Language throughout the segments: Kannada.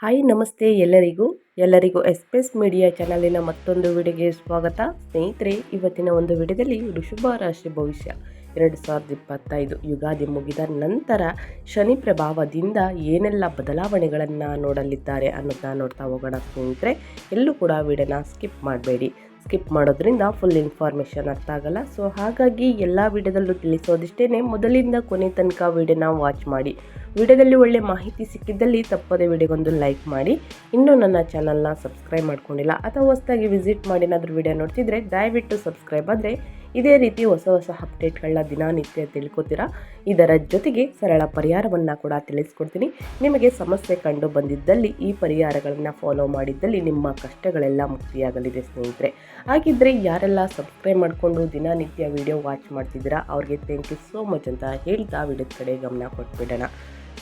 ಹಾಯ್, ನಮಸ್ತೆ ಎಲ್ಲರಿಗೂ. ಎಲ್ಲರಿಗೂ ಎಸ್ಪೆಸ್ ಮೀಡಿಯಾ ಚಾನಲಿನ ಮತ್ತೊಂದು ವಿಡಿಯೋಗೆ ಸ್ವಾಗತ. ಸ್ನೇಹಿತರೆ, ಇವತ್ತಿನ ಒಂದು ವಿಡಿಯೋದಲ್ಲಿ ವೃಷಭ ರಾಶಿ ಭವಿಷ್ಯ. ಎರಡು ಸಾವಿರದ ಇಪ್ಪತ್ತೈದು ಯುಗಾದಿ ಮುಗಿದ ನಂತರ ಶನಿ ಪ್ರಭಾವದಿಂದ ಏನೆಲ್ಲ ಬದಲಾವಣೆಗಳನ್ನು ನೋಡಲಿದ್ದಾರೆ ಅನ್ನೋದನ್ನ ನೋಡ್ತಾ ಹೋಗೋಣ ಸ್ನೇಹಿತರೆ. ಎಲ್ಲೂ ಕೂಡ ವಿಡಿಯೋನ ಸ್ಕಿಪ್ ಮಾಡಬೇಡಿ. ಸ್ಕಿಪ್ ಮಾಡೋದ್ರಿಂದ ಫುಲ್ ಇನ್ಫಾರ್ಮೇಷನ್ ಅರ್ಥ ಆಗಲ್ಲ. ಸೊ, ಹಾಗಾಗಿ ಎಲ್ಲ ವಿಡಿಯೋದಲ್ಲೂ ತಿಳಿಸೋದಿಷ್ಟೇ ಮೊದಲಿಂದ ಕೊನೆ ತನಕ ವಿಡಿಯೋನ ವಾಚ್ ಮಾಡಿ. ವಿಡಿಯೋದಲ್ಲಿ ಒಳ್ಳೆ ಮಾಹಿತಿ ಸಿಕ್ಕಿದ್ದಲ್ಲಿ ತಪ್ಪದೆ ವಿಡಿಯೋಗೊಂದು ಲೈಕ್ ಮಾಡಿ. ಇನ್ನೂ ನನ್ನ ಚಾನಲ್ನ ಸಬ್ಸ್ಕ್ರೈಬ್ ಮಾಡ್ಕೊಂಡಿಲ್ಲ ಅಥವಾ ಹೊಸದಾಗಿ ವಿಸಿಟ್ ಮಾಡಿ ಏನಾದರೂ ವಿಡಿಯೋ ನೋಡ್ತಿದ್ರೆ ದಯವಿಟ್ಟು ಸಬ್ಸ್ಕ್ರೈಬ್ ಆದರೆ ಇದೇ ರೀತಿ ಹೊಸ ಹೊಸ ಅಪ್ಡೇಟ್ಗಳನ್ನ ದಿನನಿತ್ಯ ತಿಳ್ಕೊತೀರಾ? ಇದರ ಜೊತೆಗೆ ಸರಳ ಪರಿಹಾರವನ್ನು ಕೂಡ ತಿಳಿಸ್ಕೊಡ್ತೀನಿ. ನಿಮಗೆ ಸಮಸ್ಯೆ ಕಂಡು ಬಂದಿದ್ದಲ್ಲಿ ಈ ಪರಿಹಾರಗಳನ್ನು ಫಾಲೋ ಮಾಡಿದ್ದಲ್ಲಿ ನಿಮ್ಮ ಕಷ್ಟಗಳೆಲ್ಲ ಮುಕ್ತಿಯಾಗಲಿದೆ ಸ್ನೇಹಿತರೆ. ಹಾಗಿದ್ದರೆ ಯಾರೆಲ್ಲ ಸಬ್ಸ್ಕ್ರೈಬ್ ಮಾಡಿಕೊಂಡು ದಿನನಿತ್ಯ ವಿಡಿಯೋ ವಾಚ್ ಮಾಡ್ತಿದ್ದೀರಾ, ಅವ್ರಿಗೆ ಥ್ಯಾಂಕ್ ಯು ಸೋ ಮಚ್ ಅಂತ ಹೇಳ್ತಾ ವಿಡಿಯೋದ ಕಡೆ ಗಮನ ಕೊಟ್ಬಿಡೋಣ.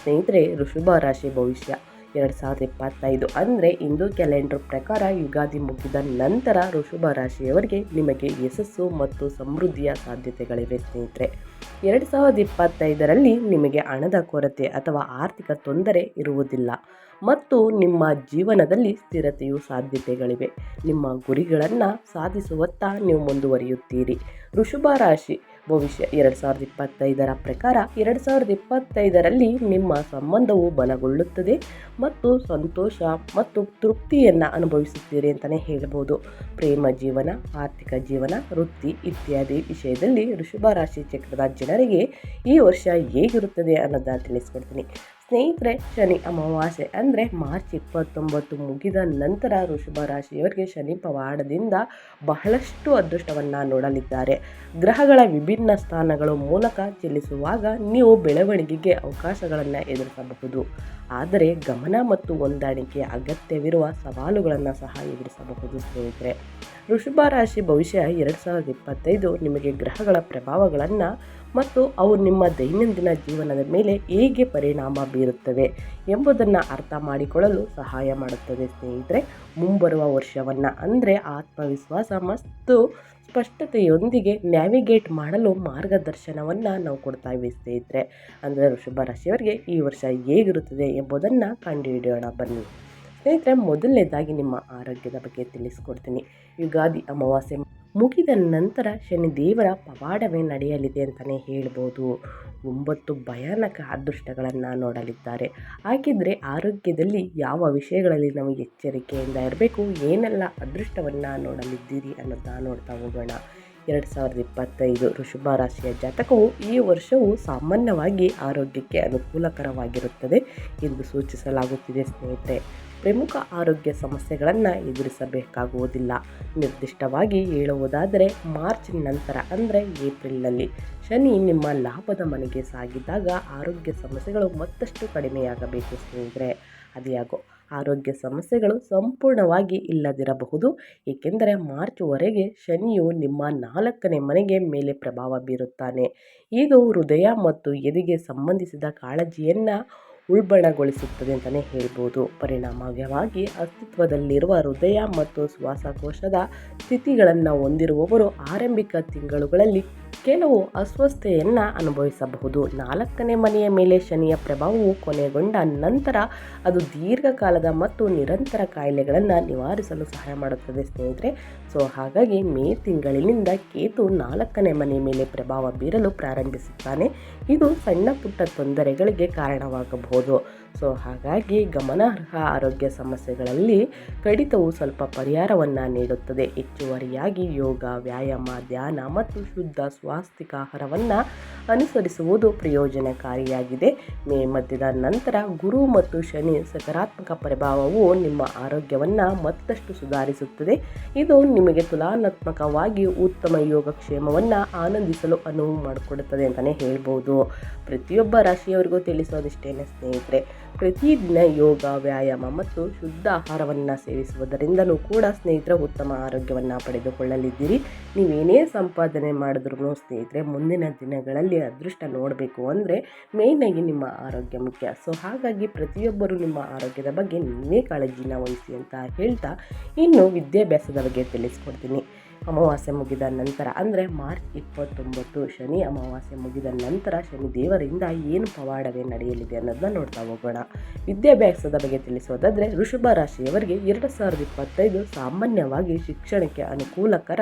ಸ್ನೇಹಿತರೆ ಋಷಭ ರಾಶಿ ಭವಿಷ್ಯ ಎರಡು ಸಾವಿರದ ಇಪ್ಪತ್ತೈದು ಅಂದರೆ ಹಿಂದೂ ಕ್ಯಾಲೆಂಡರ್ ಪ್ರಕಾರ ಯುಗಾದಿ ಮುಗಿದ ನಂತರ ಋಷಭ ರಾಶಿಯವರಿಗೆ ನಿಮಗೆ ಯಶಸ್ಸು ಮತ್ತು ಸಮೃದ್ಧಿಯ ಸಾಧ್ಯತೆಗಳಿವೆ ಸ್ನೇಹಿತರೆ. ಎರಡು ಸಾವಿರದ ಇಪ್ಪತ್ತೈದರಲ್ಲಿ ನಿಮಗೆ ಹಣದ ಕೊರತೆ ಅಥವಾ ಆರ್ಥಿಕ ತೊಂದರೆ ಇರುವುದಿಲ್ಲ ಮತ್ತು ನಿಮ್ಮ ಜೀವನದಲ್ಲಿ ಸ್ಥಿರತೆಯು ಸಾಧ್ಯತೆಗಳಿವೆ. ನಿಮ್ಮ ಗುರಿಗಳನ್ನು ಸಾಧಿಸುವತ್ತ ನೀವು ಮುಂದುವರಿಯುತ್ತೀರಿ. ಋಷಭ ರಾಶಿ ಭವಿಷ್ಯ ಎರಡು ಸಾವಿರದ ಇಪ್ಪತ್ತೈದರ ಪ್ರಕಾರ ಎರಡು ಸಾವಿರದ ಇಪ್ಪತ್ತೈದರಲ್ಲಿ ನಿಮ್ಮ ಸಂಬಂಧವು ಬಲಗೊಳ್ಳುತ್ತದೆ ಮತ್ತು ಸಂತೋಷ ಮತ್ತು ತೃಪ್ತಿಯನ್ನು ಅನುಭವಿಸುತ್ತೀರಿ ಅಂತಲೇ ಹೇಳ್ಬೋದು. ಪ್ರೇಮ ಜೀವನ, ಆರ್ಥಿಕ ಜೀವನ, ವೃತ್ತಿ ಇತ್ಯಾದಿ ವಿಷಯದಲ್ಲಿ ರಾಶಿ ಚಕ್ರದ ಜನರಿಗೆ ಈ ವರ್ಷ ಹೇಗಿರುತ್ತದೆ ಅನ್ನೋದನ್ನು ತಿಳಿಸ್ಕೊಡ್ತೀನಿ. ಸ್ನೇಹಿತರೆ, ಶನಿ ಅಮಾವಾಸ್ಯೆ ಅಂದರೆ ಮಾರ್ಚ್ ಇಪ್ಪತ್ತೊಂಬತ್ತು ಮುಗಿದ ನಂತರ ವೃಷಭ ರಾಶಿಯವರಿಗೆ ಶನಿ ಪವಾಡದಿಂದ ಬಹಳಷ್ಟು ಅದೃಷ್ಟವನ್ನು ನೋಡಲಿದ್ದಾರೆ. ಗ್ರಹಗಳ ವಿಭಿನ್ನ ಸ್ಥಾನಗಳ ಮೂಲಕ ಚಲಿಸುವಾಗ ನೀವು ಬೆಳವಣಿಗೆಗೆ ಅವಕಾಶಗಳನ್ನು ಎದುರಿಸಬಹುದು. ಆದರೆ ಗಮನ ಮತ್ತು ಹೊಂದಾಣಿಕೆಯ ಅಗತ್ಯವಿರುವ ಸವಾಲುಗಳನ್ನು ಸಹ ಎದುರಿಸಬಹುದು ಸ್ನೇಹಿತರೆ. ವೃಷಭ ರಾಶಿ ಭವಿಷ್ಯ ಎರಡು ಸಾವಿರದ ಇಪ್ಪತ್ತೈದು ನಿಮಗೆ ಗ್ರಹಗಳ ಪ್ರಭಾವಗಳನ್ನು ಮತ್ತು ಅವು ನಿಮ್ಮ ದೈನಂದಿನ ಜೀವನದ ಮೇಲೆ ಹೇಗೆ ಪರಿಣಾಮ ಬೀರುತ್ತವೆ ಎಂಬುದನ್ನು ಅರ್ಥ ಮಾಡಿಕೊಳ್ಳಲು ಸಹಾಯ ಮಾಡುತ್ತದೆ ಸ್ನೇಹಿತರೆ. ಮುಂಬರುವ ವರ್ಷವನ್ನು ಅಂದರೆ ಆತ್ಮವಿಶ್ವಾಸ ಮತ್ತು ಸ್ಪಷ್ಟತೆಯೊಂದಿಗೆ ನ್ಯಾವಿಗೇಟ್ ಮಾಡಲು ಮಾರ್ಗದರ್ಶನವನ್ನು ನಾವು ಕೊಡ್ತಾ ಇದ್ದೀವಿ ಸ್ನೇಹಿತರೆ. ಅಂದರೆ ವೃಷಭ ರಾಶಿಯವರಿಗೆ ಈ ವರ್ಷ ಹೇಗಿರುತ್ತದೆ ಎಂಬುದನ್ನು ಕಂಡುಹಿಡಿಯೋಣ ಬನ್ನಿ. ಸ್ನೇಹಿತರೆ, ಮೊದಲನೇದಾಗಿ ನಿಮ್ಮ ಆರೋಗ್ಯದ ಬಗ್ಗೆ ತಿಳಿಸ್ಕೊಡ್ತೀನಿ. ಯುಗಾದಿ ಅಮಾವಾಸ್ಯೆ ಮುಗಿದ ನಂತರ ಶನಿ ದೇವರ ಪವಾಡವೇ ನಡೆಯಲಿದೆ ಅಂತಲೇ ಹೇಳ್ಬೋದು. ಒಂಬತ್ತು ಭಯಾನಕ ಅದೃಷ್ಟಗಳನ್ನು ನೋಡಲಿದ್ದಾರೆ. ಹಾಗಿದ್ದರೆ ಆರೋಗ್ಯದಲ್ಲಿ ಯಾವ ವಿಷಯಗಳಲ್ಲಿ ನಾವು ಎಚ್ಚರಿಕೆಯಿಂದ ಇರಬೇಕು, ಏನೆಲ್ಲ ಅದೃಷ್ಟವನ್ನು ನೋಡಲಿದ್ದೀರಿ ಅನ್ನೋದನ್ನ ನೋಡ್ತಾ ಹೋಗೋಣ. ಎರಡು ಸಾವಿರದ ಇಪ್ಪತ್ತೈದು ಋಷಭ ರಾಶಿಯ ಜಾತಕವು ಈ ವರ್ಷವು ಸಾಮಾನ್ಯವಾಗಿ ಆರೋಗ್ಯಕ್ಕೆ ಅನುಕೂಲಕರವಾಗಿರುತ್ತದೆ ಎಂದು ಸೂಚಿಸಲಾಗುತ್ತಿದೆ ಸ್ನೇಹಿತರೆ. ಪ್ರಮುಖ ಆರೋಗ್ಯ ಸಮಸ್ಯೆಗಳನ್ನು ಎದುರಿಸಬೇಕಾಗುವುದಿಲ್ಲ. ನಿರ್ದಿಷ್ಟವಾಗಿ ಹೇಳುವುದಾದರೆ, ಮಾರ್ಚ್ ನಂತರ ಅಂದರೆ ಏಪ್ರಿಲ್ನಲ್ಲಿ ಶನಿ ನಿಮ್ಮ ಲಾಭದ ಮನೆಗೆ ಸಾಗಿದಾಗ ಆರೋಗ್ಯ ಸಮಸ್ಯೆಗಳು ಮತ್ತಷ್ಟು ಕಡಿಮೆಯಾಗಬೇಕು ಸ್ನೇಹಿತರೆ. ಅದ್ಯಾಗೋ, ಆರೋಗ್ಯ ಸಮಸ್ಯೆಗಳು ಸಂಪೂರ್ಣವಾಗಿ ಇಲ್ಲದಿರಬಹುದು. ಏಕೆಂದರೆ ಮಾರ್ಚ್ವರೆಗೆ ಶನಿಯು ನಿಮ್ಮ ನಾಲ್ಕನೇ ಮನೆಗೆ ಮೇಲೆ ಪ್ರಭಾವ ಬೀರುತ್ತಾನೆ. ಇದು ಹೃದಯ ಮತ್ತು ಎದೆಗೆ ಸಂಬಂಧಿಸಿದ ಕಾಳಜಿಯನ್ನು ಉಲ್ಬಣಗೊಳಿಸುತ್ತದೆ ಅಂತಲೇ ಹೇಳ್ಬೋದು. ಪರಿಣಾಮವಾಗಿ ಅಸ್ತಿತ್ವದಲ್ಲಿರುವ ಹೃದಯ ಮತ್ತು ಶ್ವಾಸಕೋಶದ ಸ್ಥಿತಿಗಳನ್ನು ಹೊಂದಿರುವವರು ಆರಂಭಿಕ ತಿಂಗಳುಗಳಲ್ಲಿ ಕೆಲವು ಅಸ್ವಸ್ಥತೆಯನ್ನು ಅನುಭವಿಸಬಹುದು. ನಾಲ್ಕನೇ ಮನೆಯ ಮೇಲೆ ಶನಿಯ ಪ್ರಭಾವವು ಕೊನೆಗೊಂಡ ನಂತರ ಅದು ದೀರ್ಘಕಾಲದ ಮತ್ತು ನಿರಂತರ ಕಾಯಿಲೆಗಳನ್ನು ನಿವಾರಿಸಲು ಸಹಾಯ ಮಾಡುತ್ತದೆ ಸ್ನೇಹಿತರೆ. ಸೊ, ಹಾಗಾಗಿ ಮೇ ತಿಂಗಳಿನಿಂದ ಕೇತು ನಾಲ್ಕನೇ ಮನೆಯ ಮೇಲೆ ಪ್ರಭಾವ ಬೀರಲು ಪ್ರಾರಂಭಿಸುತ್ತಾನೆ. ಇದು ಸಣ್ಣ ಪುಟ್ಟ ತೊಂದರೆಗಳಿಗೆ ಕಾರಣವಾಗಬಹುದು. ಸೊ ಹಾಗಾಗಿ ಗಮನಾರ್ಹ ಆರೋಗ್ಯ ಸಮಸ್ಯೆಗಳಲ್ಲಿ ಕಡಿತವು ಸ್ವಲ್ಪ ಪರಿಹಾರವನ್ನು ನೀಡುತ್ತದೆ. ಹೆಚ್ಚುವರಿಯಾಗಿ ಯೋಗ, ವ್ಯಾಯಾಮ, ಧ್ಯಾನ ಮತ್ತು ಶುದ್ಧ ಸ್ವಾಸ್ತಿಕ ಆಹಾರವನ್ನು ಅನುಸರಿಸುವುದು ಪ್ರಯೋಜನಕಾರಿಯಾಗಿದೆ. ಮೇ ಮಧ್ಯದ ನಂತರ ಗುರು ಮತ್ತು ಶನಿ ಸಕಾರಾತ್ಮಕ ಪ್ರಭಾವವು ನಿಮ್ಮ ಆರೋಗ್ಯವನ್ನು ಮತ್ತಷ್ಟು ಸುಧಾರಿಸುತ್ತದೆ. ಇದು ನಿಮಗೆ ತುಲನಾತ್ಮಕವಾಗಿ ಉತ್ತಮ ಯೋಗಕ್ಷೇಮವನ್ನು ಆನಂದಿಸಲು ಅನುವು ಮಾಡಿಕೊಡುತ್ತದೆ ಅಂತಲೇ ಹೇಳ್ಬೋದು. ಪ್ರತಿಯೊಬ್ಬ ರಾಶಿಯವರಿಗೂ ತಿಳಿಸೋದಿಷ್ಟೇನೆ ಸ್ನೇಹಿತರೆ. ಪ್ರತಿದಿನ ಯೋಗ, ವ್ಯಾಯಾಮ ಮತ್ತು ಶುದ್ಧ ಆಹಾರವನ್ನು ಸೇವಿಸುವುದರಿಂದಲೂ ಕೂಡ ಸ್ನೇಹಿತರೆ ಉತ್ತಮ ಆರೋಗ್ಯವನ್ನು ಪಡೆದುಕೊಳ್ಳಲಿದ್ದೀರಿ. ನೀವೇನೇ ಸಂಪಾದನೆ ಮಾಡಿದ್ರೂ ಸ್ನೇಹಿತರೆ, ಮುಂದಿನ ದಿನಗಳಲ್ಲಿ ಅದೃಷ್ಟ ನೋಡಬೇಕು ಅಂದರೆ ಮೇಯ್ನಾಗಿ ನಿಮ್ಮ ಆರೋಗ್ಯ ಮುಖ್ಯ. ಸೊ ಹಾಗಾಗಿ ಪ್ರತಿಯೊಬ್ಬರು ನಿಮ್ಮ ಆರೋಗ್ಯದ ಬಗ್ಗೆ ನೀವೇ ಕಾಳಜಿನ ವಹಿಸಿ ಅಂತ ಹೇಳ್ತಾ ಇನ್ನು ವಿದ್ಯಾಭ್ಯಾಸದ ಬಗ್ಗೆ ತಿಳಿಸ್ಕೊಡ್ತೀನಿ. ಅಮಾವಾಸ್ಯೆ ಮುಗಿದ ನಂತರ, ಅಂದರೆ ಮಾರ್ಚ್ ಇಪ್ಪತ್ತೊಂಬತ್ತು ಶನಿ ಅಮಾವಾಸ್ಯೆ ಮುಗಿದ ನಂತರ ಶನಿ ದೇವರಿಂದ ಏನು ಪವಾಡವೇ ನಡೆಯಲಿದೆ ಅನ್ನೋದನ್ನ ನೋಡ್ತಾ ಹೋಗೋಣ. ವಿದ್ಯಾಭ್ಯಾಸದ ಬಗ್ಗೆ ತಿಳಿಸೋದಾದರೆ ವೃಷಭ ರಾಶಿಯವರಿಗೆ ಎರಡು ಸಾವಿರದ ಇಪ್ಪತ್ತೈದು ಸಾಮಾನ್ಯವಾಗಿ ಶಿಕ್ಷಣಕ್ಕೆ ಅನುಕೂಲಕರ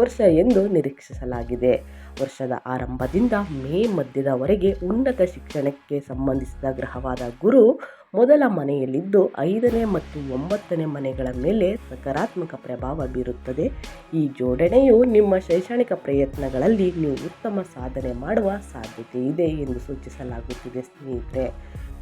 ವರ್ಷ ಎಂದು ನಿರೀಕ್ಷಿಸಲಾಗಿದೆ. ವರ್ಷದ ಆರಂಭದಿಂದ ಮೇ ಮಧ್ಯದವರೆಗೆ ಉನ್ನತ ಶಿಕ್ಷಣಕ್ಕೆ ಸಂಬಂಧಿಸಿದ ಗ್ರಹವಾದ ಗುರು ಮೊದಲ ಮನೆಯಲ್ಲಿದ್ದು ಐದನೇ ಮತ್ತು ಒಂಬತ್ತನೇ ಮನೆಗಳ ಮೇಲೆ ಸಕಾರಾತ್ಮಕ ಪ್ರಭಾವ ಬೀರುತ್ತದೆ. ಈ ಜೋಡಣೆಯು ನಿಮ್ಮ ಶೈಕ್ಷಣಿಕ ಪ್ರಯತ್ನಗಳಲ್ಲಿ ನೀವು ಉತ್ತಮ ಸಾಧನೆ ಮಾಡುವ ಸಾಧ್ಯತೆ ಇದೆ ಎಂದು ಸೂಚಿಸಲಾಗುತ್ತಿದೆ ಸ್ನೇಹಿತರೆ.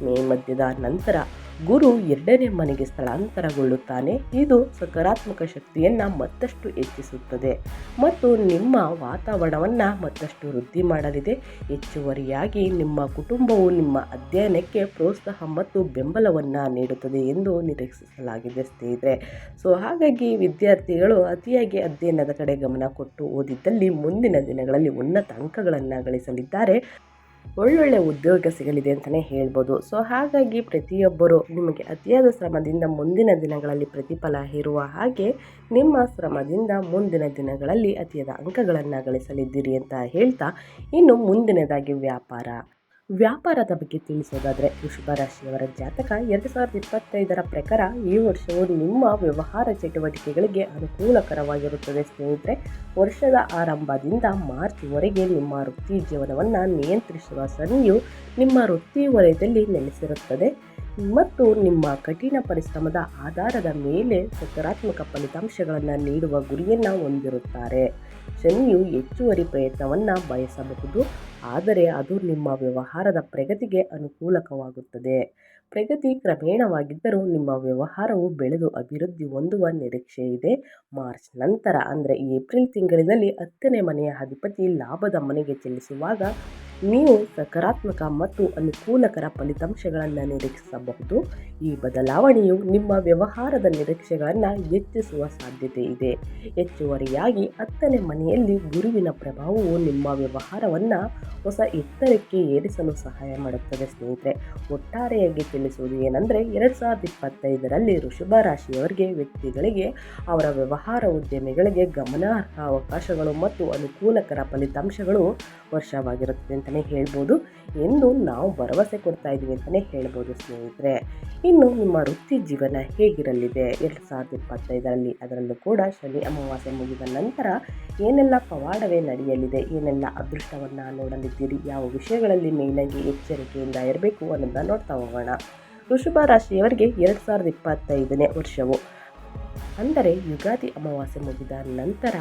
ಮೇ ಮಧ್ಯದ ನಂತರ ಗುರು ಎರಡನೇ ಮನೆಗೆ ಸ್ಥಳಾಂತರಗೊಳ್ಳುತ್ತಾನೆ. ಇದು ಸಕಾರಾತ್ಮಕ ಶಕ್ತಿಯನ್ನು ಮತ್ತಷ್ಟು ಹೆಚ್ಚಿಸುತ್ತದೆ ಮತ್ತು ನಿಮ್ಮ ವಾತಾವರಣವನ್ನು ಮತ್ತಷ್ಟು ವೃದ್ಧಿ ಮಾಡಲಿದೆ. ಹೆಚ್ಚುವರಿಯಾಗಿ ನಿಮ್ಮ ಕುಟುಂಬವು ನಿಮ್ಮ ಅಧ್ಯಯನಕ್ಕೆ ಪ್ರೋತ್ಸಾಹ ಮತ್ತು ಬೆಂಬಲವನ್ನು ನೀಡುತ್ತದೆ ಎಂದು ನಿರೀಕ್ಷಿಸಲಾಗಿದೆ ಸ್ನೇಹಿತರೆ. ಸೊ ಹಾಗಾಗಿ ವಿದ್ಯಾರ್ಥಿಗಳು ಅತಿಯಾಗಿ ಅಧ್ಯಯನದ ಕಡೆ ಗಮನ ಕೊಟ್ಟು ಓದಿದ್ದಲ್ಲಿ ಮುಂದಿನ ದಿನಗಳಲ್ಲಿ ಉನ್ನತ ಅಂಕಗಳನ್ನು ಗಳಿಸಲಿದ್ದಾರೆ. ಒಳ್ಳೊಳ್ಳೆ ಉದ್ಯೋಗ ಸಿಗಲಿದೆ ಅಂತಲೇ ಹೇಳ್ಬೋದು. ಸೊ ಹಾಗಾಗಿ ಪ್ರತಿಯೊಬ್ಬರು ನಿಮಗೆ ಅತಿಯಾದ ಶ್ರಮದಿಂದ ಮುಂದಿನ ದಿನಗಳಲ್ಲಿ ಪ್ರತಿಫಲ ಇರುವ ಹಾಗೆ ನಿಮ್ಮ ಶ್ರಮದಿಂದ ಮುಂದಿನ ದಿನಗಳಲ್ಲಿ ಅತಿಯಾದ ಅಂಕಗಳನ್ನು ಗಳಿಸಲಿದ್ದೀರಿ ಅಂತ ಹೇಳ್ತಾ ಇನ್ನು ಮುಂದಿನದಾಗಿ ವ್ಯಾಪಾರ. ವ್ಯಾಪಾರದ ಬಗ್ಗೆ ತಿಳಿಸೋದಾದರೆ ವೃಷಭ ರಾಶಿಯವರ ಜಾತಕ ಎರಡು ಸಾವಿರದ ಇಪ್ಪತ್ತೈದರ ಪ್ರಕಾರ ಈ ವರ್ಷವು ನಿಮ್ಮ ವ್ಯವಹಾರ ಚಟುವಟಿಕೆಗಳಿಗೆ ಅನುಕೂಲಕರವಾಗಿರುತ್ತದೆ. ಸ್ನೇಹಿತರೆ, ವರ್ಷದ ಆರಂಭದಿಂದ ಮಾರ್ಚ್ವರೆಗೆ ನಿಮ್ಮ ವೃತ್ತಿ ಜೀವನವನ್ನು ನಿಯಂತ್ರಿಸುವ ಸನಿಯು ನಿಮ್ಮ ವೃತ್ತಿ ವಲಯದಲ್ಲಿ ನೆಲೆಸಿರುತ್ತದೆ ಮತ್ತು ನಿಮ್ಮ ಕಠಿಣ ಪರಿಶ್ರಮದ ಆಧಾರದ ಮೇಲೆ ಸಕಾರಾತ್ಮಕ ಫಲಿತಾಂಶಗಳನ್ನು ನೀಡುವ ಗುರಿಯನ್ನು ಹೊಂದಿರುತ್ತಾರೆ. ಶನಿಯು ಹೆಚ್ಚುವರಿ ಪ್ರಯತ್ನವನ್ನು ಬಯಸಬಹುದು. ಆದರೆ ಅದು ನಿಮ್ಮ ವ್ಯವಹಾರದ ಪ್ರಗತಿಗೆ ಅನುಕೂಲಕವಾಗುತ್ತದೆ. ಪ್ರಗತಿ ಕ್ರಮೇಣವಾಗಿದ್ದರೂ ನಿಮ್ಮ ವ್ಯವಹಾರವು ಬೆಳೆದು ಅಭಿವೃದ್ಧಿ ಹೊಂದುವ ನಿರೀಕ್ಷೆ ಇದೆ. ಮಾರ್ಚ್ ನಂತರ ಅಂದರೆ ಏಪ್ರಿಲ್ ತಿಂಗಳಿನಲ್ಲಿ ಹತ್ತನೇ ಮನೆಯ ಅಧಿಪತಿ ಲಾಭದ ಮನೆಗೆ ಚಲಿಸುವಾಗ ನೀವು ಸಕಾರಾತ್ಮಕ ಮತ್ತು ಅನುಕೂಲಕರ ಫಲಿತಾಂಶಗಳನ್ನು ನಿರೀಕ್ಷಿಸಬಹುದು. ಈ ಬದಲಾವಣೆಯು ನಿಮ್ಮ ವ್ಯವಹಾರದ ನಿರೀಕ್ಷೆಗಳನ್ನು ಹೆಚ್ಚಿಸುವ ಸಾಧ್ಯತೆ ಇದೆ. ಹೆಚ್ಚುವರಿಯಾಗಿ ಹತ್ತನೇ ಮನೆಯಲ್ಲಿ ಗುರುವಿನ ಪ್ರಭಾವವು ನಿಮ್ಮ ವ್ಯವಹಾರವನ್ನು ಹೊಸ ಎತ್ತರಕ್ಕೆ ಏರಿಸಲು ಸಹಾಯ ಮಾಡುತ್ತದೆ ಸ್ನೇಹಿತರೆ. ಒಟ್ಟಾರೆಯಾಗಿ ತಿಳಿಸುವುದು ಏನಂದರೆ, ಎರಡು ಸಾವಿರದ ಇಪ್ಪತ್ತೈದರಲ್ಲಿ ವೃಷಭ ರಾಶಿಯವರಿಗೆ ವ್ಯಕ್ತಿಗಳಿಗೆ ಅವರ ವ್ಯವಹಾರ ಉದ್ಯಮಿಗಳಿಗೆ ಗಮನಾರ್ಹ ಅವಕಾಶಗಳು ಮತ್ತು ಅನುಕೂಲಕರ ಫಲಿತಾಂಶಗಳು ವರ್ಷವಾಗಿರುತ್ತದೆ ಅಂತಲೇ ಹೇಳ್ಬೋದು. ಎಂದು ನಾವು ಭರವಸೆ ಕೊಡ್ತಾ ಇದ್ದೀವಿ ಅಂತಲೇ ಹೇಳ್ಬೋದು ಸ್ನೇಹಿತರೆ. ಇನ್ನು ನಿಮ್ಮ ವೃತ್ತಿ ಜೀವನ ಹೇಗಿರಲಿದೆ? ಎರಡು ಸಾವಿರದ ಇಪ್ಪತ್ತೈದರಲ್ಲಿ ಅದರಲ್ಲೂ ಕೂಡ ಶನಿ ಅಮಾವಾಸ್ಯೆ ಮುಗಿದ ನಂತರ ಏನೆಲ್ಲ ಪವಾಡವೇ ನಡೆಯಲಿದೆ? ಏನೆಲ್ಲ ಅದೃಷ್ಟವನ್ನು ನೋಡಲಿದ್ದೀರಿ? ಯಾವ ವಿಷಯಗಳಲ್ಲಿ ಮೇಲಾಗಿ ಎಚ್ಚರಿಕೆಯಿಂದ ಇರಬೇಕು ಅನ್ನೋದನ್ನ ನೋಡ್ತಾ ಹೋಗೋಣ. ವೃಷಭ ರಾಶಿಯವರಿಗೆ ಎರಡು ಸಾವಿರದ ಇಪ್ಪತ್ತೈದನೇ ವರ್ಷವು. ಅಂದರೆ ಯುಗಾದಿ ಅಮಾವಾಸ್ಯೆ ಮುಗಿದ ನಂತರ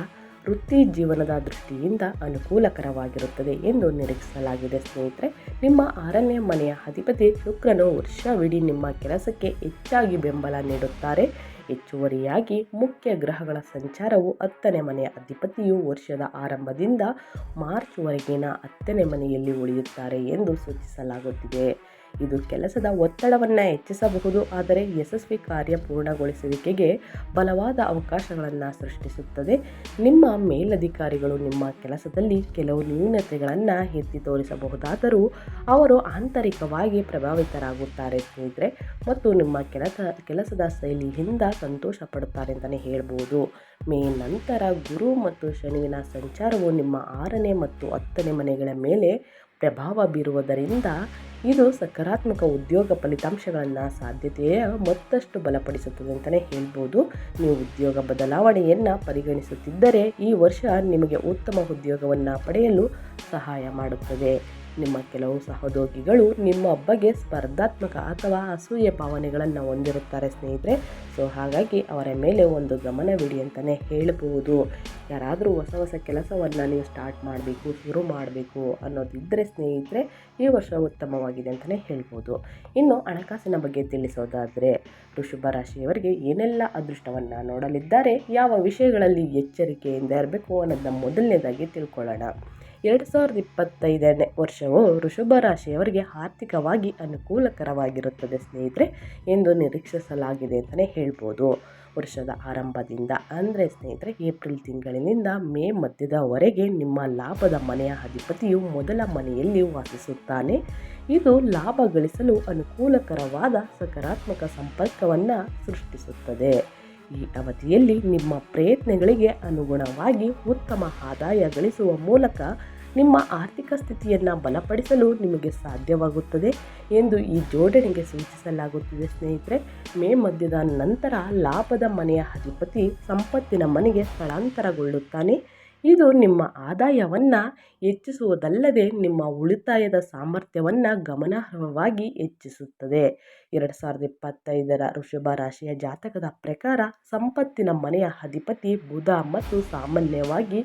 ವೃತ್ತಿ ಜೀವನದ ದೃಷ್ಟಿಯಿಂದ ಅನುಕೂಲಕರವಾಗಿರುತ್ತದೆ ಎಂದು ನಿರೀಕ್ಷಿಸಲಾಗಿದೆ. ಸ್ನೇಹಿತರೆ, ನಿಮ್ಮ ಆರನೇ ಮನೆಯ ಅಧಿಪತಿ ಶುಕ್ರನು ವರ್ಷವಿಡೀ ನಿಮ್ಮ ಕೆಲಸಕ್ಕೆ ಹೆಚ್ಚಾಗಿ ಬೆಂಬಲ ನೀಡುತ್ತಾರೆ. ಹೆಚ್ಚುವರಿಯಾಗಿ ಮುಖ್ಯ ಗ್ರಹಗಳ ಸಂಚಾರವು ಹತ್ತನೇ ಮನೆಯ ಅಧಿಪತಿಯು ವರ್ಷದ ಆರಂಭದಿಂದ ಮಾರ್ಚ್ವರೆಗಿನ ಹತ್ತನೇ ಮನೆಯಲ್ಲಿ ಉಳಿಯುತ್ತಾರೆ ಎಂದು ಸೂಚಿಸಲಾಗುತ್ತಿದೆ. ಇದು ಕೆಲಸದ ಒತ್ತಡವನ್ನು ಹೆಚ್ಚಿಸಬಹುದು, ಆದರೆ ಯಶಸ್ವಿ ಕಾರ್ಯ ಪೂರ್ಣಗೊಳಿಸುವಿಕೆಗೆ ಬಲವಾದ ಅವಕಾಶಗಳನ್ನು ಸೃಷ್ಟಿಸುತ್ತದೆ. ನಿಮ್ಮ ಮೇಲಧಿಕಾರಿಗಳು ನಿಮ್ಮ ಕೆಲಸದಲ್ಲಿ ಕೆಲವು ನ್ಯೂನತೆಗಳನ್ನು ಎತ್ತಿ ತೋರಿಸಬಹುದಾದರೂ ಅವರು ಆಂತರಿಕವಾಗಿ ಪ್ರಭಾವಿತರಾಗುತ್ತಾರೆ ಸ್ನೇಹಿತರೆ, ಮತ್ತು ನಿಮ್ಮ ಕೆಲಸ, ಕೆಲಸದ ಶೈಲಿಯಿಂದ ಸಂತೋಷ ಪಡುತ್ತಾರೆ ಅಂತಲೇ ಹೇಳ್ಬೋದು. ಮೇ ನಂತರ ಗುರು ಮತ್ತು ಶನಿವಿನ ಸಂಚಾರವು ನಿಮ್ಮ ಆರನೇ ಮತ್ತು ಹತ್ತನೇ ಮನೆಗಳ ಮೇಲೆ ಪ್ರಭಾವ ಬೀರುವುದರಿಂದ ಇದು ಸಕಾರಾತ್ಮಕ ಉದ್ಯೋಗ ಫಲಿತಾಂಶಗಳನ್ನು ಸಾಧ್ಯತೆಯ ಮತ್ತಷ್ಟು ಬಲಪಡಿಸುತ್ತದೆ ಅಂತಲೇ ಹೇಳ್ಬೋದು. ನೀವು ಉದ್ಯೋಗ ಬದಲಾವಣೆಯನ್ನು ಪರಿಗಣಿಸುತ್ತಿದ್ದರೆ ಈ ವರ್ಷ ನಿಮಗೆ ಉತ್ತಮ ಉದ್ಯೋಗವನ್ನು ಪಡೆಯಲು ಸಹಾಯ ಮಾಡುತ್ತದೆ. ನಿಮ್ಮ ಕೆಲವು ಸಹೋದ್ಯೋಗಿಗಳು ನಿಮ್ಮ ಬಗ್ಗೆ ಸ್ಪರ್ಧಾತ್ಮಕ ಅಥವಾ ಅಸೂಯೆ ಭಾವನೆಗಳನ್ನು ಹೊಂದಿರುತ್ತಾರೆ ಸ್ನೇಹಿತರೆ. ಸೊ ಹಾಗಾಗಿ ಅವರ ಮೇಲೆ ಒಂದು ಗಮನವಿಡಿ ಅಂತಲೇ ಹೇಳಬಹುದು. ಯಾರಾದರೂ ಹೊಸ ಹೊಸ ಕೆಲಸವನ್ನು ನೀವು ಸ್ಟಾರ್ಟ್ ಮಾಡಬೇಕು, ಶುರು ಮಾಡಬೇಕು ಅನ್ನೋದಿದ್ದರೆ ಸ್ನೇಹಿತರೆ, ಈ ವರ್ಷ ಉತ್ತಮವಾಗಿದೆ ಅಂತಲೇ ಹೇಳ್ಬೋದು. ಇನ್ನು ಹಣಕಾಸಿನ ಬಗ್ಗೆ ತಿಳಿಸೋದಾದರೆ, ವೃಷಭ ರಾಶಿಯವರಿಗೆ ಏನೆಲ್ಲ ಅದೃಷ್ಟವನ್ನು ನೋಡಲಿದ್ದಾರೆ, ಯಾವ ವಿಷಯಗಳಲ್ಲಿ ಎಚ್ಚರಿಕೆಯಿಂದ ಇರಬೇಕು ಅನ್ನೋದನ್ನ ಮೊದಲನೇದಾಗಿ ತಿಳ್ಕೊಳ್ಳೋಣ. ಎರಡು ಸಾವಿರದ ಇಪ್ಪತ್ತೈದನೇ ವರ್ಷವು ವೃಷಭ ರಾಶಿಯವರಿಗೆ ಆರ್ಥಿಕವಾಗಿ ಅನುಕೂಲಕರವಾಗಿರುತ್ತದೆ ಸ್ನೇಹಿತರೆ, ಎಂದು ನಿರೀಕ್ಷಿಸಲಾಗಿದೆ ಅಂತಲೇ ಹೇಳ್ಬೋದು. ವರ್ಷದ ಆರಂಭದಿಂದ, ಅಂದರೆ ಸ್ನೇಹಿತರೆ, ಏಪ್ರಿಲ್ ತಿಂಗಳಿನಿಂದ ಮೇ ಮಧ್ಯದವರೆಗೆ ನಿಮ್ಮ ಲಾಭದ ಮನೆಯ ಅಧಿಪತಿಯು ಮೊದಲ ಮನೆಯಲ್ಲಿ ವಾಸಿಸುತ್ತಾನೆ. ಇದು ಲಾಭ ಗಳಿಸಲು ಅನುಕೂಲಕರವಾದ ಸಕಾರಾತ್ಮಕ ಸಂಪರ್ಕವನ್ನು ಸೃಷ್ಟಿಸುತ್ತದೆ. ಈ ಅವಧಿಯಲ್ಲಿ ನಿಮ್ಮ ಪ್ರಯತ್ನಗಳಿಗೆ ಅನುಗುಣವಾಗಿ ಉತ್ತಮ ಆದಾಯ ಗಳಿಸುವ ಮೂಲಕ ನಿಮ್ಮ ಆರ್ಥಿಕ ಸ್ಥಿತಿಯನ್ನು ಬಲಪಡಿಸಲು ನಿಮಗೆ ಸಾಧ್ಯವಾಗುತ್ತದೆ ಎಂದು ಈ ಜೋಡಣೆಗೆ ಸೂಚಿಸಲಾಗುತ್ತಿದೆ ಸ್ನೇಹಿತರೆ. ಮೇ ಮಧ್ಯದ ನಂತರ ಲಾಭದ ಮನೆಯ ಅಧಿಪತಿ ಸಂಪತ್ತಿನ ಮನೆಗೆ ಸ್ಥಳಾಂತರಗೊಳ್ಳುತ್ತಾನೆ. ಇದು ನಿಮ್ಮ ಆದಾಯವನ್ನು ಹೆಚ್ಚಿಸುವುದಲ್ಲದೆ ನಿಮ್ಮ ಉಳಿತಾಯದ ಸಾಮರ್ಥ್ಯವನ್ನು ಗಮನಾರ್ಹವಾಗಿ ಹೆಚ್ಚಿಸುತ್ತದೆ. ಎರಡು ಸಾವಿರದ ಇಪ್ಪತ್ತೈದರ ವೃಷಭ ರಾಶಿಯ ಜಾತಕದ ಪ್ರಕಾರ ಸಂಪತ್ತಿನ ಮನೆಯ ಅಧಿಪತಿ ಬುಧ ಮತ್ತು ಸಾಮಾನ್ಯವಾಗಿ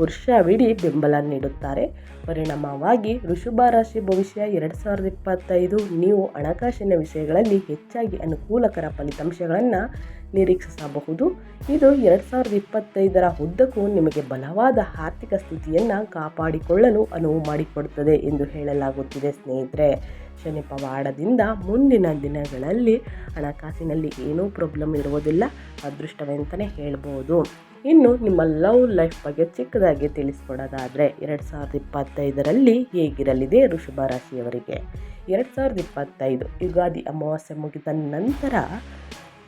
ವರ್ಷವಿಡೀ ಬೆಂಬಲ ನೀಡುತ್ತಾರೆ. ಪರಿಣಾಮವಾಗಿ ವೃಷಭ ರಾಶಿ ಭವಿಷ್ಯ ಎರಡು ಸಾವಿರದ ಇಪ್ಪತ್ತೈದು, ನೀವು ಹಣಕಾಸಿನ ವಿಷಯಗಳಲ್ಲಿ ಹೆಚ್ಚಾಗಿ ಅನುಕೂಲಕರ ಫಲಿತಾಂಶಗಳನ್ನು ನಿರೀಕ್ಷಿಸಬಹುದು ಇದು ಎರಡು ಸಾವಿರದ ಇಪ್ಪತ್ತೈದರ ಉದ್ದಕ್ಕೂ ನಿಮಗೆ ಬಲವಾದ ಆರ್ಥಿಕ ಸ್ಥಿತಿಯನ್ನು ಕಾಪಾಡಿಕೊಳ್ಳಲು ಅನುವು ಮಾಡಿಕೊಡುತ್ತದೆ ಎಂದು ಹೇಳಲಾಗುತ್ತಿದೆ ಸ್ನೇಹಿತರೆ. ಶನಿ ಪವಾಡದಿಂದ ಮುಂದಿನ ದಿನಗಳಲ್ಲಿ ಹಣಕಾಸಿನಲ್ಲಿ ಏನೂ ಪ್ರಾಬ್ಲಮ್ ಇರುವುದಿಲ್ಲ. ಅದೃಷ್ಟವೆಂತಲೇ ಹೇಳ್ಬೋದು. ಇನ್ನು ನಿಮ್ಮ ಲವ್ ಲೈಫ್ ಬಗ್ಗೆ ಚಿಕ್ಕದಾಗಿ ತಿಳಿಸ್ಕೊಡೋದಾದರೆ ಎರಡು ಸಾವಿರದ ಇಪ್ಪತ್ತೈದರಲ್ಲಿ ಹೇಗಿರಲಿದೆ ವೃಷಭ ರಾಶಿಯವರಿಗೆ? ಎರಡು ಸಾವಿರದ ಇಪ್ಪತ್ತೈದು ಯುಗಾದಿ ಅಮಾವಾಸ್ಯೆ ಮುಗಿದ ನಂತರ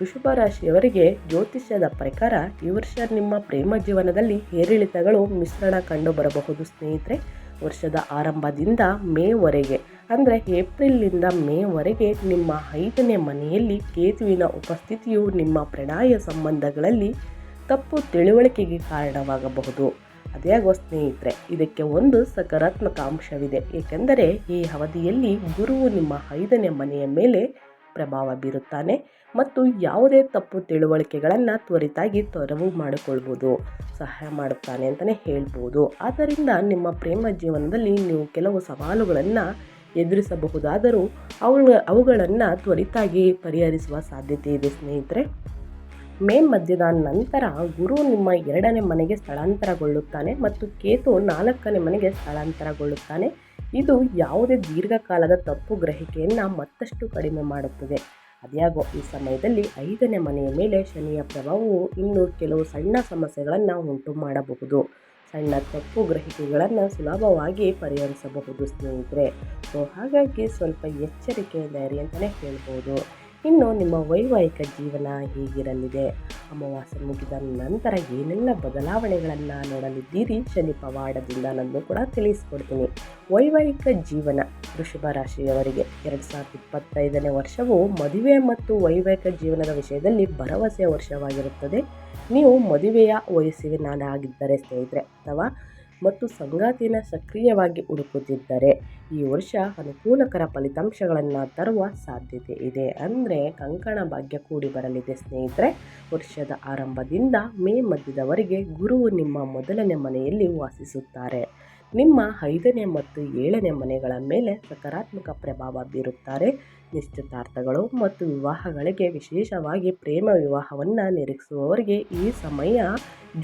ವೃಷಭ ರಾಶಿಯವರಿಗೆ ಜ್ಯೋತಿಷ್ಯದ ಪ್ರಕಾರ, ಈ ವರ್ಷ ನಿಮ್ಮ ಪ್ರೇಮ ಜೀವನದಲ್ಲಿ ಏರಿಳಿತಗಳು ಮಿಶ್ರಣ ಕಂಡುಬರಬಹುದು ಸ್ನೇಹಿತರೆ. ವರ್ಷದ ಆರಂಭದಿಂದ ಮೇವರೆಗೆ, ಅಂದರೆ ಏಪ್ರಿಲ್ನಿಂದ ಮೇವರೆಗೆ ನಿಮ್ಮ ಐದನೇ ಮನೆಯಲ್ಲಿ ಕೇತುವಿನ ಉಪಸ್ಥಿತಿಯು ನಿಮ್ಮ ಪ್ರಣಯ ಸಂಬಂಧಗಳಲ್ಲಿ ತಪ್ಪು ತಿಳುವಳಿಕೆಗೆ ಕಾರಣವಾಗಬಹುದು. ಅದ್ಯಾಗೋ ಸ್ನೇಹಿತರೆ, ಇದಕ್ಕೆ ಒಂದು ಸಕಾರಾತ್ಮಕ ಅಂಶವಿದೆ. ಏಕೆಂದರೆ, ಈ ಅವಧಿಯಲ್ಲಿ ಗುರುವು ನಿಮ್ಮ ಐದನೇ ಮನೆಯ ಮೇಲೆ ಪ್ರಭಾವ ಬೀರುತ್ತಾನೆ. ಮತ್ತು ಯಾವುದೇ ತಪ್ಪು ತಿಳುವಳಿಕೆಗಳನ್ನು ತ್ವರಿತಾಗಿ ತೊರವು ಮಾಡಿಕೊಳ್ಬೋದು, ಸಹಾಯ ಮಾಡುತ್ತಾನೆ ಅಂತಲೇ ಹೇಳ್ಬೋದು. ಆದ್ದರಿಂದ ನಿಮ್ಮ ಪ್ರೇಮ ಜೀವನದಲ್ಲಿ ನೀವು ಕೆಲವು ಸವಾಲುಗಳನ್ನು ಎದುರಿಸಬಹುದಾದರೂ ಅವು ಅವುಗಳನ್ನು ತ್ವರಿತಾಗಿ ಪರಿಹರಿಸುವ ಸಾಧ್ಯತೆ ಇದೆ ಸ್ನೇಹಿತರೆ. ಮೇ ಮಧ್ಯದ ನಂತರ ಗುರು ನಿಮ್ಮ ಎರಡನೇ ಮನೆಗೆ ಸ್ಥಳಾಂತರಗೊಳ್ಳುತ್ತಾನೆ ಮತ್ತು ಕೇತು ನಾಲ್ಕನೇ ಮನೆಗೆ ಸ್ಥಳಾಂತರಗೊಳ್ಳುತ್ತಾನೆ. ಇದು ಯಾವುದೇ ದೀರ್ಘಕಾಲದ ತಪ್ಪು ಗ್ರಹಿಕೆಯನ್ನು ಮತ್ತಷ್ಟು ಕಡಿಮೆ ಮಾಡುತ್ತದೆ. ಅದ್ಯಾಗೋ ಈ ಸಮಯದಲ್ಲಿ ಐದನೇ ಮನೆಯ ಮೇಲೆ ಶನಿಯ ಪ್ರಭಾವವು ಇನ್ನೂ ಕೆಲವು ಸಣ್ಣ ಸಮಸ್ಯೆಗಳನ್ನು ಉಂಟು ಮಾಡಬಹುದು. ಸಣ್ಣ ತಪ್ಪು ಗ್ರಹಿಕೆಗಳನ್ನು ಸುಲಭವಾಗಿ ಪರಿಹರಿಸಬಹುದು ಸ್ನೇಹಿತರೆ. ಸೊ, ಹಾಗಾಗಿ ಸ್ವಲ್ಪ ಎಚ್ಚರಿಕೆಯಿಂದ ಇರಿ ಅಂತಲೇ ಹೇಳ್ಬೋದು. ಇನ್ನು ನಿಮ್ಮ ವೈವಾಹಿಕ ಜೀವನ ಹೇಗಿರಲಿದೆ? ಅಮಾವಾಸ್ಯೆ ಮುಗಿದ ನಂತರ ಏನೆಲ್ಲ ಬದಲಾವಣೆಗಳನ್ನು ನೋಡಲಿದ್ದೀರಿ? ಶನಿ ಪವಾಡದಿಂದ ನಾನು ಕೂಡ ತಿಳಿಸ್ಕೊಡ್ತೀನಿ. ವೈವಾಹಿಕ ಜೀವನ, ವೃಷಭ ರಾಶಿಯವರಿಗೆ ಎರಡು ಸಾವಿರದ ಇಪ್ಪತ್ತೈದನೇ ವರ್ಷವು ಮದುವೆ ಮತ್ತು ವೈವಾಹಿಕ ಜೀವನದ ವಿಷಯದಲ್ಲಿ ಭರವಸೆಯ ವರ್ಷವಾಗಿರುತ್ತದೆ. ನೀವು ಮದುವೆಯ ವಯಸ್ಸಿಗೆ ನಾನಾಗಿದ್ದರೆ ಸ್ನೇಹಿತರೆ ಅಥವಾ ಮತ್ತು ಸಂಗಾತಿನ ಸಕ್ರಿಯವಾಗಿ ಹುಡುಕುತ್ತಿದ್ದರೆ ಈ ವರ್ಷ ಅನುಕೂಲಕರ ಫಲಿತಾಂಶಗಳನ್ನು ತರುವ ಸಾಧ್ಯತೆ ಇದೆ. ಅಂದರೆ ಕಂಕಣ ಭಾಗ್ಯ ಕೂಡಿ ಬರಲಿದೆ ಸ್ನೇಹಿತರೆ. ವರ್ಷದ ಆರಂಭದಿಂದ ಮೇ ಮಧ್ಯದವರೆಗೆ ಗುರುವು ನಿಮ್ಮ ಮೊದಲನೇ ಮನೆಯಲ್ಲಿ ವಾಸಿಸುತ್ತಾರೆ. ನಿಮ್ಮ ಐದನೇ ಮತ್ತು ಏಳನೇ ಮನೆಗಳ ಮೇಲೆ ಸಕಾರಾತ್ಮಕ ಪ್ರಭಾವ ಬೀರುತ್ತಾರೆ. ನಿಶ್ಚಿತಾರ್ಥಗಳು ಮತ್ತು ವಿವಾಹಗಳಿಗೆ ವಿಶೇಷವಾಗಿ ಪ್ರೇಮ ವಿವಾಹವನ್ನು ನಿರೀಕ್ಷಿಸುವವರಿಗೆ ಈ ಸಮಯ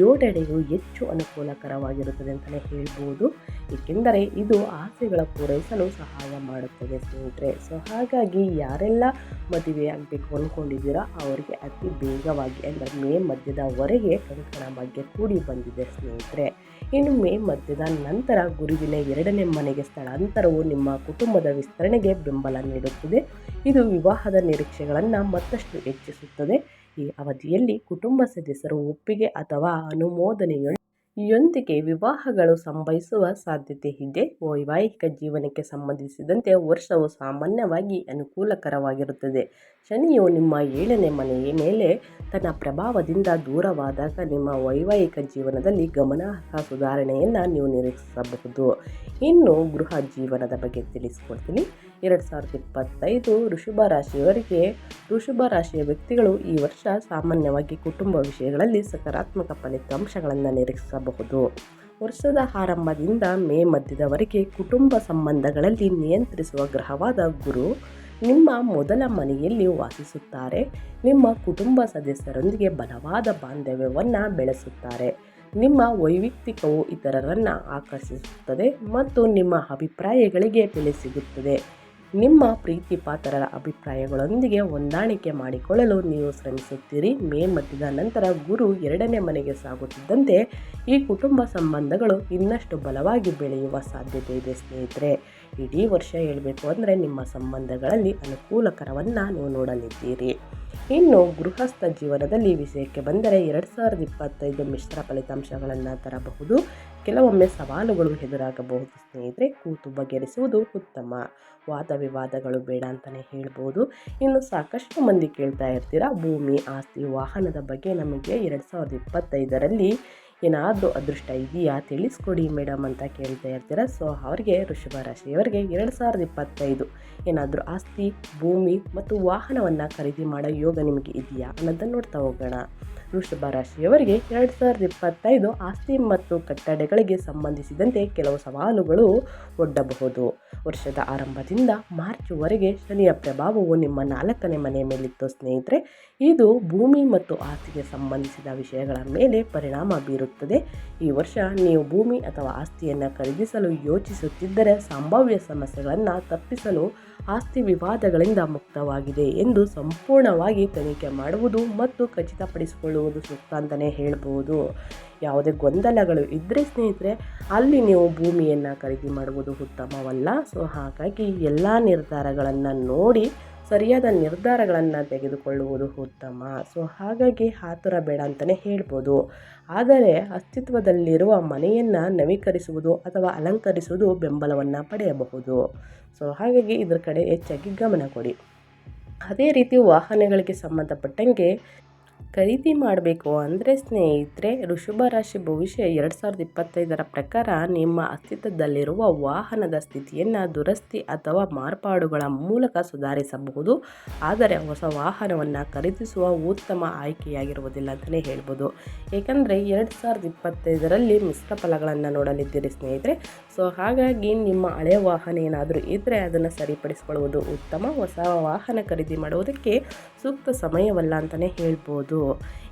ಜೋಡಣೆಯು ಹೆಚ್ಚು ಅನುಕೂಲಕರವಾಗಿರುತ್ತದೆ ಅಂತಲೇ ಹೇಳ್ಬೋದು. ಏಕೆಂದರೆ ಇದು ಆಸೆಗಳ ಪೂರೈಸಲು ಸಹಾಯ ಮಾಡುತ್ತದೆ ಸ್ನೇಹಿತರೆ. ಸೊ ಹಾಗಾಗಿ ಯಾರೆಲ್ಲ ಮದುವೆ ಆಗಬೇಕು ಅಂದ್ಕೊಂಡಿದ್ದೀರಾ ಅವರಿಗೆ ಅತಿ ಬೇಗವಾಗಿ ಅಂದರೆ ಮೇ ಮಧ್ಯದವರೆಗೆ ಕಂಕಣ ಬಗ್ಗೆ ಕೂಡಿ ಬಂದಿದೆ ಸ್ನೇಹಿತರೆ. ಇನ್ನು ಮೇ ಮಧ್ಯದ ನಂತರ ಗುರುವಿನ ಎರಡನೇ ಮನೆಗೆ ಸ್ಥಳಾಂತರವು ನಿಮ್ಮ ಕುಟುಂಬದ ವಿಸ್ತರಣೆಗೆ ಬೆಂಬಲ ನೀಡುತ್ತದೆ. ಇದು ವಿವಾಹದ ನಿರೀಕ್ಷೆಗಳನ್ನು ಮತ್ತಷ್ಟು ಹೆಚ್ಚಿಸುತ್ತದೆ. ಈ ಅವಧಿಯಲ್ಲಿ ಕುಟುಂಬ ಸದಸ್ಯರು ಒಪ್ಪಿಗೆ ಅಥವಾ ಅನುಮೋದನೆಯೊಂದಿಗೆ ಯೊಂದಿಗೆ ವಿವಾಹಗಳು ಸಂಭವಿಸುವ ಸಾಧ್ಯತೆ ಇದೆ. ವೈವಾಹಿಕ ಜೀವನಕ್ಕೆ ಸಂಬಂಧಿಸಿದಂತೆ ವರ್ಷವು ಸಾಮಾನ್ಯವಾಗಿ ಅನುಕೂಲಕರವಾಗಿರುತ್ತದೆ. ಶನಿಯು ನಿಮ್ಮ ಏಳನೇ ಮನೆಯ ಮೇಲೆ ತನ್ನ ಪ್ರಭಾವದಿಂದ ದೂರವಾದಾಗ ನಿಮ್ಮ ವೈವಾಹಿಕ ಜೀವನದಲ್ಲಿ ಗಮನಾರ್ಹ ಸುಧಾರಣೆಯನ್ನು ನೀವು ನಿರೀಕ್ಷಿಸಬಹುದು. ಇನ್ನು ಗೃಹ ಜೀವನದ ಬಗ್ಗೆ ತಿಳಿಸ್ಕೊಡ್ತೀನಿ. ಎರಡು ಸಾವಿರದ ಇಪ್ಪತ್ತೈದು ಋಷಭ ರಾಶಿಯವರಿಗೆ ಋಷಭ ರಾಶಿಯ ವ್ಯಕ್ತಿಗಳು ಈ ವರ್ಷ ಸಾಮಾನ್ಯವಾಗಿ ಕುಟುಂಬ ವಿಷಯಗಳಲ್ಲಿ ಸಕಾರಾತ್ಮಕ ಫಲಿತಾಂಶಗಳನ್ನು ನಿರೀಕ್ಷಿಸಬಹುದು. ವರ್ಷದ ಆರಂಭದಿಂದ ಮೇ ಮಧ್ಯದವರೆಗೆ ಕುಟುಂಬ ಸಂಬಂಧಗಳಲ್ಲಿ ನಿಯಂತ್ರಿಸುವ ಗ್ರಹವಾದ ಗುರು ನಿಮ್ಮ ಮೊದಲ ಮನೆಯಲ್ಲಿ ವಾಸಿಸುತ್ತಾರೆ. ನಿಮ್ಮ ಕುಟುಂಬ ಸದಸ್ಯರೊಂದಿಗೆ ಬಲವಾದ ಬಾಂಧವ್ಯವನ್ನು ಬೆಳೆಸುತ್ತಾರೆ. ನಿಮ್ಮ ವೈಯಕ್ತಿಕವು ಇತರರನ್ನು ಆಕರ್ಷಿಸುತ್ತದೆ ಮತ್ತು ನಿಮ್ಮ ಅಭಿಪ್ರಾಯಗಳಿಗೆ ಬೆಲೆ ಸಿಗುತ್ತದೆ. ನಿಮ್ಮ ಪ್ರೀತಿ ಪಾತ್ರರ ಅಭಿಪ್ರಾಯಗಳೊಂದಿಗೆ ಹೊಂದಾಣಿಕೆ ಮಾಡಿಕೊಳ್ಳಲು ನೀವು ಶ್ರಮಿಸುತ್ತೀರಿ. ಮೇ ಮಧ್ಯದ ನಂತರ ಗುರು ಎರಡನೇ ಮನೆಗೆ ಸಾಗುತ್ತಿದ್ದಂತೆ ಈ ಕುಟುಂಬ ಸಂಬಂಧಗಳು ಇನ್ನಷ್ಟು ಬಲವಾಗಿ ಬೆಳೆಯುವ ಸಾಧ್ಯತೆ ಇದೆ ಸ್ನೇಹಿತರೆ. ಇಡೀ ವರ್ಷ ಹೇಳಬೇಕು ಅಂದರೆ ನಿಮ್ಮ ಸಂಬಂಧಗಳಲ್ಲಿ ಅನುಕೂಲಕರವನ್ನು ನೀವು ನೋಡಲಿದ್ದೀರಿ. ಇನ್ನು ಗೃಹಸ್ಥ ಜೀವನದಲ್ಲಿ ವಿಷಯಕ್ಕೆ ಬಂದರೆ ಎರಡು ಸಾವಿರದ ಇಪ್ಪತ್ತೈದು ಮಿಶ್ರ ಫಲಿತಾಂಶಗಳನ್ನು ತರಬಹುದು. ಕೆಲವೊಮ್ಮೆ ಸವಾಲುಗಳು ಎದುರಾಗಬಹುದು. ಸ್ನೇಹಿತರೆ, ಕೂತು ಬಗೆಹರಿಸುವುದು ಉತ್ತಮ. ವಾದ ವಿವಾದಗಳು ಬೇಡ ಅಂತಲೇ ಹೇಳ್ಬೋದು. ಇನ್ನು ಸಾಕಷ್ಟು ಮಂದಿ ಕೇಳ್ತಾ ಇರ್ತೀರ? ಭೂಮಿ, ಆಸ್ತಿ, ವಾಹನದ ಬಗ್ಗೆ ನಮಗೆ ಎರಡು ಸಾವಿರದ ಇಪ್ಪತ್ತೈದರಲ್ಲಿ ಏನಾದರೂ ಅದೃಷ್ಟ ಇದೆಯಾ ತಿಳಿಸ್ಕೊಡಿ ಮೇಡಮ್ ಅಂತ ಕೇಳ್ತಾ ಇರ್ತೀರ. ಸೊ, ಅವರಿಗೆ ವೃಷಭ ರಾಶಿಯವರಿಗೆ ಎರಡು ಸಾವಿರದ ಇಪ್ಪತ್ತೈದು ಏನಾದರೂ ಆಸ್ತಿ, ಭೂಮಿ ಮತ್ತು ವಾಹನವನ್ನು ಖರೀದಿ ಮಾಡೋ ಯೋಗ ನಿಮಗೆ ಇದೆಯಾ ಅನ್ನೋದನ್ನು ನೋಡ್ತಾ ಹೋಗೋಣ. ವೃಷಭ ರಾಶಿಯವರಿಗೆ ಎರಡು ಸಾವಿರದ ಇಪ್ಪತ್ತೈದು ಆಸ್ತಿ ಮತ್ತು ಕಟ್ಟಡಗಳಿಗೆ ಸಂಬಂಧಿಸಿದಂತೆ ಕೆಲವು ಸವಾಲುಗಳು ಒಡ್ಡಬಹುದು. ವರ್ಷದ ಆರಂಭದಿಂದ ಮಾರ್ಚ್ವರೆಗೆ ಶನಿಯ ಪ್ರಭಾವವು ನಿಮ್ಮ ನಾಲ್ಕನೇ ಮನೆಯ ಮೇಲಿತ್ತು ಸ್ನೇಹಿತರೆ. ಇದು ಭೂಮಿ ಮತ್ತು ಆಸ್ತಿಗೆ ಸಂಬಂಧಿಸಿದ ವಿಷಯಗಳ ಮೇಲೆ ಪರಿಣಾಮ ಬೀರುತ್ತದೆ. ಈ ವರ್ಷ ನೀವು ಭೂಮಿ ಅಥವಾ ಆಸ್ತಿಯನ್ನು ಖರೀದಿಸಲು ಯೋಚಿಸುತ್ತಿದ್ದರೆ ಸಂಭಾವ್ಯ ಸಮಸ್ಯೆಗಳನ್ನು ತಪ್ಪಿಸಲು ಆಸ್ತಿ ವಿವಾದಗಳಿಂದ ಮುಕ್ತವಾಗಿದೆ ಎಂದು ಸಂಪೂರ್ಣವಾಗಿ ತನಿಖೆ ಮಾಡುವುದು ಮತ್ತು ಖಚಿತಪಡಿಸಿಕೊಳ್ಳುವುದು ಸೂಕ್ತ ಅಂತಲೇ ಹೇಳ್ಬೋದು. ಯಾವುದೇ ಗೊಂದಲಗಳು ಇದ್ದರೆ ಸ್ನೇಹಿತರೆ, ಅಲ್ಲಿ ನೀವು ಭೂಮಿಯನ್ನು ಖರೀದಿ ಮಾಡುವುದು ಉತ್ತಮವಲ್ಲ. ಸೊ ಹಾಗಾಗಿ ಎಲ್ಲ ನಿರ್ಧಾರಗಳನ್ನು ನೋಡಿ ಸರಿಯಾದ ನಿರ್ಧಾರಗಳನ್ನು ತೆಗೆದುಕೊಳ್ಳುವುದು ಉತ್ತಮ. ಸೊ ಹಾಗಾಗಿ ಹಾತುರ ಬೇಡ ಅಂತಲೇ ಹೇಳ್ಬೋದು. ಆದರೆ ಅಸ್ತಿತ್ವದಲ್ಲಿರುವ ಮನೆಯನ್ನು ನವೀಕರಿಸುವುದು ಅಥವಾ ಅಲಂಕರಿಸುವುದು ಬೆಂಬಲವನ್ನು ಪಡೆಯಬಹುದು. ಸೊ ಹಾಗಾಗಿ ಇದರ ಕಡೆ ಹೆಚ್ಚಾಗಿ ಗಮನ ಕೊಡಿ. ಅದೇ ರೀತಿ ವಾಹನಗಳಿಗೆ ಸಂಬಂಧಪಟ್ಟಂಗೆ ಖರೀದಿ ಮಾಡಬೇಕು ಅಂದರೆ ಸ್ನೇಹಿತರೆ, ಋಷಭ ರಾಶಿ ಭವಿಷ್ಯ ಎರಡು ಸಾವಿರದ ಇಪ್ಪತ್ತೈದರ ಪ್ರಕಾರ ನಿಮ್ಮ ಅಸ್ತಿತ್ವದಲ್ಲಿರುವ ವಾಹನದ ಸ್ಥಿತಿಯನ್ನು ದುರಸ್ತಿ ಅಥವಾ ಮಾರ್ಪಾಡುಗಳ ಮೂಲಕ ಸುಧಾರಿಸಬಹುದು. ಆದರೆ ಹೊಸ ವಾಹನವನ್ನು ಖರೀದಿಸುವ ಉತ್ತಮ ಆಯ್ಕೆಯಾಗಿರುವುದಿಲ್ಲ ಅಂತಲೇ ಹೇಳ್ಬೋದು. ಏಕೆಂದರೆ ಎರಡು ಸಾವಿರದ ಇಪ್ಪತ್ತೈದರಲ್ಲಿ ಮಿಶ್ರ ಫಲಗಳನ್ನು ನೋಡಲಿದ್ದೀರಿ ಸ್ನೇಹಿತರೆ. ಸೊ ಹಾಗಾಗಿ ನಿಮ್ಮ ಹಳೆಯ ವಾಹನ ಏನಾದರೂ ಇದ್ದರೆ ಅದನ್ನು ಸರಿಪಡಿಸಿಕೊಳ್ಳುವುದು ಉತ್ತಮ. ಹೊಸ ವಾಹನ ಖರೀದಿ ಮಾಡುವುದಕ್ಕೆ ಸೂಕ್ತ ಸಮಯವಲ್ಲ ಅಂತಲೇ ಹೇಳ್ಬೋದು.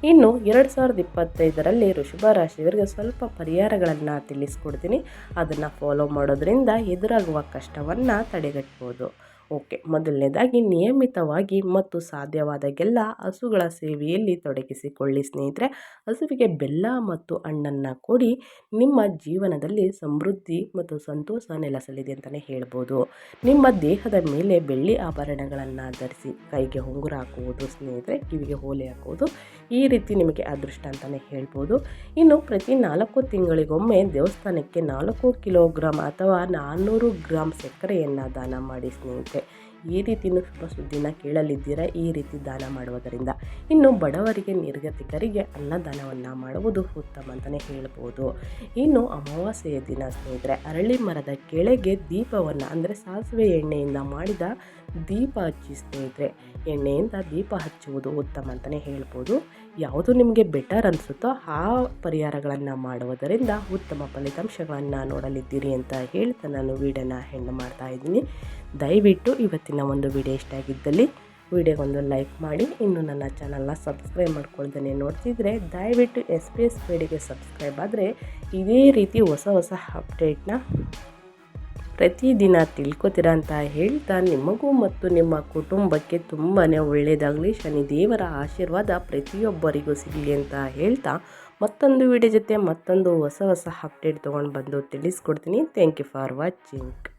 ಇನ್ನು ಎರಡು ಸಾವಿರದ ಇಪ್ಪತ್ತೈದರಲ್ಲಿ ಋಷಭ ರಾಶಿಯವರಿಗೆ ಸ್ವಲ್ಪ ಪರಿಹಾರಗಳನ್ನು ತಿಳಿಸ್ಕೊಡ್ತೀನಿ. ಅದನ್ನು ಫಾಲೋ ಮಾಡೋದ್ರಿಂದ ಎದುರಾಗುವ ಕಷ್ಟವನ್ನು ತಡೆಗಟ್ಬೋದು. ಓಕೆ, ಮೊದಲನೇದಾಗಿ ನಿಯಮಿತವಾಗಿ ಮತ್ತು ಸಾಧ್ಯವಾದಾಗೆಲ್ಲ ಹಸುಗಳ ಸೇವೆಯಲ್ಲಿ ತೊಡಗಿಸಿಕೊಳ್ಳಿ ಸ್ನೇಹಿತರೆ. ಹಸುವಿಗೆ ಬೆಲ್ಲ ಮತ್ತು ಹಣ್ಣನ್ನು ಕೊಡಿ. ನಿಮ್ಮ ಜೀವನದಲ್ಲಿ ಸಮೃದ್ಧಿ ಮತ್ತು ಸಂತೋಷ ನೆಲೆಸಲಿದೆ ಅಂತಲೇ ಹೇಳ್ಬೋದು. ನಿಮ್ಮ ದೇಹದ ಮೇಲೆ ಬೆಳ್ಳಿ ಆಭರಣಗಳನ್ನು ಧರಿಸಿ ಕೈಗೆ ಉಂಗುರ ಹಾಕುವುದು ಸ್ನೇಹಿತರೆ, ಕಿವಿಗೆ ಓಲೆ ಹಾಕುವುದು ಈ ರೀತಿ ನಿಮಗೆ ಅದೃಷ್ಟ ಅಂತಲೇ ಹೇಳ್ಬೋದು. ಇನ್ನು ಪ್ರತಿ ನಾಲ್ಕು ತಿಂಗಳಿಗೊಮ್ಮೆ ದೇವಸ್ಥಾನಕ್ಕೆ ನಾಲ್ಕು ಕಿಲೋಗ್ರಾಮ್ ಅಥವಾ ನಾನ್ನೂರು ಗ್ರಾಮ್ ಸಕ್ಕರೆಯನ್ನು ದಾನ ಮಾಡಿ ಸ್ನೇಹಿತರೆ. ಈ ರೀತಿಯೂ ಶುಭ ಸುದ್ದಿನ ಕೇಳಲಿದ್ದೀರಾ? ಈ ರೀತಿ ದಾನ ಮಾಡುವುದರಿಂದ. ಇನ್ನು ಬಡವರಿಗೆ, ನಿರ್ಗತಿಕರಿಗೆ ಅನ್ನದಾನವನ್ನು ಮಾಡುವುದು ಉತ್ತಮ ಅಂತಲೇ ಹೇಳ್ಬೋದು. ಇನ್ನು ಅಮಾವಾಸ್ಯೆಯ ದಿನ ಸ್ನೇಹಿತರೆ, ಅರಳಿ ಮರದ ಕೆಳಗೆ ದೀಪವನ್ನು, ಅಂದರೆ ಸಾಸಿವೆ ಎಣ್ಣೆಯಿಂದ ಮಾಡಿದ ದೀಪ ಹಚ್ಚಿ ಸ್ನೇಹಿತರೆ, ಎಣ್ಣೆಯಿಂದ ದೀಪ ಹಚ್ಚುವುದು ಉತ್ತಮ ಅಂತಲೇ ಹೇಳ್ಬೋದು. ಯಾವುದು ನಿಮಗೆ ಬೆಟರ್ ಅನಿಸುತ್ತೋ ಆ ಪರಿಹಾರಗಳನ್ನು ಮಾಡುವುದರಿಂದ ಉತ್ತಮ ಫಲಿತಾಂಶಗಳನ್ನು ನೋಡಲಿದ್ದೀರಿ ಅಂತ ಹೇಳ್ತಾ ನಾನು ವೀಡಿಯೋನ ಹೆಣ್ಣು ಮಾಡ್ತಾ ಇದ್ದೀನಿ. ದಯವಿಟ್ಟು ಇವತ್ತಿನ ಒಂದು ವಿಡಿಯೋ ಇಷ್ಟ ಆಗಿದ್ದಲ್ಲಿ ವಿಡಿಯೋಗೊಂದು ಲೈಕ್ ಮಾಡಿ, ಇನ್ನು ನನ್ನ ಚಾನಲ್ನ ಸಬ್ಸ್ಕ್ರೈಬ್ ಮಾಡ್ಕೊಳ್ದೇ ನೋಡ್ತಿದ್ರೆ ದಯವಿಟ್ಟು ಎಸ್ ಪಿ ಎಸ್ ಸಬ್ಸ್ಕ್ರೈಬ್ ಆದರೆ ಇದೇ ರೀತಿ ಹೊಸ ಹೊಸ ಅಪ್ಡೇಟ್ನ ಪ್ರತಿದಿನ ತಿಳ್ಕೊತೀರ ಅಂತ ಹೇಳ್ತಾ ನಿಮಗೂ ಮತ್ತು ನಿಮ್ಮ ಕುಟುಂಬಕ್ಕೆ ತುಂಬಾ ಒಳ್ಳೆಯದಾಗಲಿ ಶನಿ ದೇವರ ಆಶೀರ್ವಾದ ಪ್ರತಿಯೊಬ್ಬರಿಗೂ ಸಿಗಲಿ ಅಂತ ಹೇಳ್ತಾ ಮತ್ತೊಂದು ವಿಡಿಯೋ ಜೊತೆ ಮತ್ತೊಂದು ಹೊಸ ಹೊಸ ಅಪ್ಡೇಟ್ ತೊಗೊಂಡು ಬಂದು ತಿಳಿಸ್ಕೊಡ್ತೀನಿ. Thank you for watching